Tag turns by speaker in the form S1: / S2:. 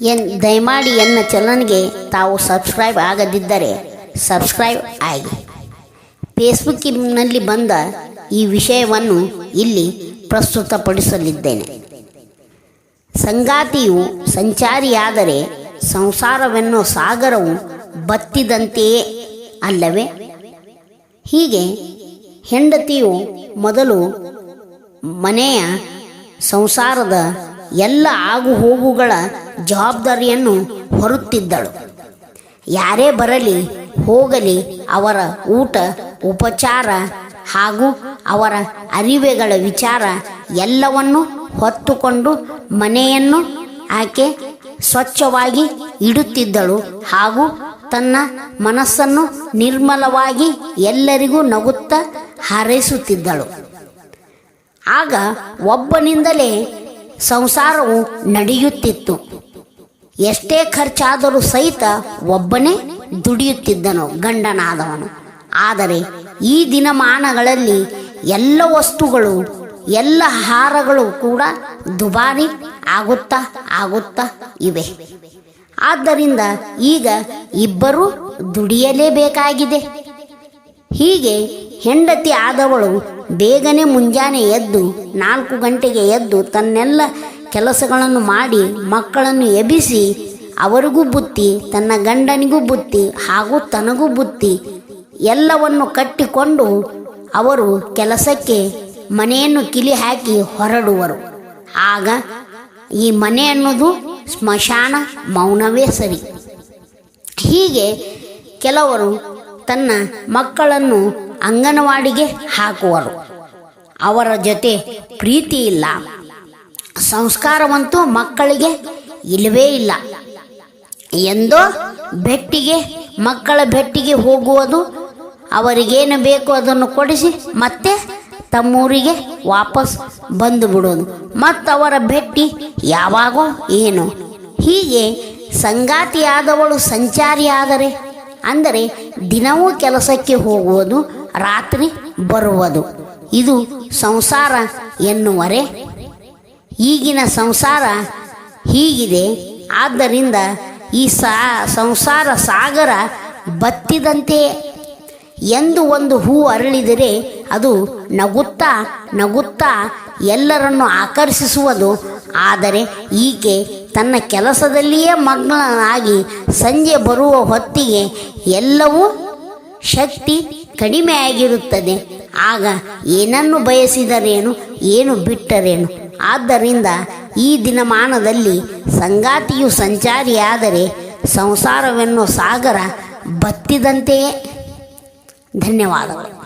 S1: N ದಯಮಾಡಿ ಎನ್ನ ಚಾನಲ್ಗೆ ತಾವು ಸಬ್ಸ್ಕ್ರೈಬ್ ಆಗದಿದ್ದರೆ ಸಬ್ಸ್ಕ್ರೈಬ್ ಆಗಿ. ಫೇಸ್ಬುಕ್ಕಿನಲ್ಲಿ ಬಂದ ಈ ವಿಷಯವನ್ನು ಇಲ್ಲಿ ಪ್ರಸ್ತುತಪಡಿಸಲಿದ್ದೇನೆ. ಸಂಗಾತಿಯು ಸಂಚಾರಿಯಾದರೆ ಸಂಸಾರವೆನ್ನೋ ಸಾಗರವು ಬತ್ತಿದಂತೆಯೇ ಅಲ್ಲವೇ? ಹೀಗೆ ಹೆಂಡತಿಯು ಮೊದಲು ಮನೆಯ ಸಂಸಾರದ ಎಲ್ಲ ಆಗು ಹೋಗುಗಳ ಜವಾಬ್ದಾರಿಯನ್ನು ಹೊರುತ್ತಿದ್ದಳು. ಯಾರೇ ಬರಲಿ, ಹೋಗಲಿ, ಅವರ ಊಟ, ಉಪಚಾರ ಹಾಗೂ ಅವರ ಅರಿವೆಗಳ ವಿಚಾರ ಎಲ್ಲವನ್ನು ಹೊತ್ತುಕೊಂಡು ಮನೆಯನ್ನು ಆಕೆ ಸ್ವಚ್ಛವಾಗಿ ಇಡುತ್ತಿದ್ದಳು ಹಾಗೂ ತನ್ನ ಮನಸ್ಸನ್ನು ನಿರ್ಮಲವಾಗಿ ಎಲ್ಲರಿಗೂ ನಗುತ್ತಾ ಹಾರೈಸುತ್ತಿದ್ದಳು. ಆಗ ಒಬ್ಬನಿಂದಲೇ ಸಂಸಾರವು ನಡೆಯುತ್ತಿತ್ತು. ಎಷ್ಟೇ ಖರ್ಚಾದರೂ ಸಹಿತ ಒಬ್ಬನೇ ದುಡಿಯುತ್ತಿದ್ದನು, ಗಂಡನಾದವನು. ಆದರೆ ಈ ದಿನಮಾನಗಳಲ್ಲಿ ಎಲ್ಲ ವಸ್ತುಗಳು, ಎಲ್ಲ ಆಹಾರಗಳು ಕೂಡ ದುಬಾರಿ ಆಗುತ್ತಾ ಆಗುತ್ತಾ ಇವೆ. ಆದ್ದರಿಂದ ಈಗ ಇಬ್ಬರೂ ದುಡಿಯಲೇಬೇಕಾಗಿದೆ. ಹೀಗೆ ಹೆಂಡತಿ ಆದವಳು ಬೇಗನೆ ಮುಂಜಾನೆ ಎದ್ದು, ನಾಲ್ಕು ಗಂಟೆಗೆ ಎದ್ದು ತನ್ನೆಲ್ಲ ಕೆಲಸಗಳನ್ನು ಮಾಡಿ, ಮಕ್ಕಳನ್ನು ಎಬ್ಬಿಸಿ, ಅವರಿಗೂ ಬುತ್ತಿ, ತನ್ನ ಗಂಡನಿಗೂ ಬುತ್ತಿ ಹಾಗೂ ತನಗೂ ಬುತ್ತಿ ಎಲ್ಲವನ್ನು ಕಟ್ಟಿಕೊಂಡು ಅವರು ಕೆಲಸಕ್ಕೆ ಮನೆಯನ್ನು ಕಿಲಿ ಹಾಕಿ ಹೊರಡುವರು. ಆಗ ಈ ಮನೆ ಅನ್ನೋದು ಸ್ಮಶಾನ ಮೌನವೇ ಸರಿ. ಹೀಗೆ ಕೆಲವರು ತನ್ನ ಮಕ್ಕಳನ್ನು ಅಂಗನವಾಡಿಗೆ ಹಾಕುವರು. ಅವರ ಜೊತೆ ಪ್ರೀತಿ ಇಲ್ಲ. ಸಂಸ್ಕಾರವಂತೂ ಮಕ್ಕಳಿಗೆ ಇಲ್ಲವೇ ಇಲ್ಲ. ಎಂದೋ ಬೆಟ್ಟಿಗೆ ಮಕ್ಕಳ ಬೆಟ್ಟಿಗೆ ಹೋಗುವುದು, ಅವರಿಗೇನು ಬೇಕು ಅದನ್ನು ಕೊಡಿಸಿ ಮತ್ತೆ ತಮ್ಮೂರಿಗೆ ವಾಪಸ್ ಬಂದು ಬಿಡೋದು ಮತ್ತು ಅವರ ಬೆಟ್ಟಿ ಯಾವಾಗೋ ಏನು. ಹೀಗೆ ಸಂಗಾತಿಯಾದವಳು ಸಂಚಾರಿಯಾದರೆ, ಅಂದರೆ ದಿನವೂ ಕೆಲಸಕ್ಕೆ ಹೋಗುವುದು ರಾತ್ರಿ ಬರುವುದು. ಇದು ಸಂಸಾರ ಎನ್ನುವರೆ. ಈಗಿನ ಸಂಸಾರ ಹೀಗಿದೆ. ಆದ್ದರಿಂದ ಈ ಸಾ, ಸಂಸಾರ ಸಾಗರ ಬತ್ತಿದಂತೆ. ಎಂದು ಒಂದು ಹೂ ಅರಳಿದರೆ ಅದು ನಗುತ್ತಾ ನಗುತ್ತಾ ಎಲ್ಲರನ್ನು ಆಕರ್ಷಿಸುವುದು. ಆದರೆ ಈಕೆ ತನ್ನ ಕೆಲಸದಲ್ಲಿಯೇ ಮಗ್ನನಾಗಿ ಸಂಜೆ ಬರುವ ಹೊತ್ತಿಗೆ ಎಲ್ಲವೂ ಶಕ್ತಿ ಕಡಿಮೆಯಾಗಿರುತ್ತದೆ ಆಗ ಏನನ್ನು ಬಯಸಿದರೇನು, ಏನು ಬಿಟ್ಟರೇನು. ಆದ್ದರಿಂದ ಈ ದಿನಮಾನದಲ್ಲಿ ಸಂಗಾತಿಯು ಸಂಚಾರಿಯಾದರೆ ಸಂಸಾರವೆನ್ನು ಸಾಗರ ಬತ್ತಿದಂತೆಯೇ. ಧನ್ಯವಾದಗಳು.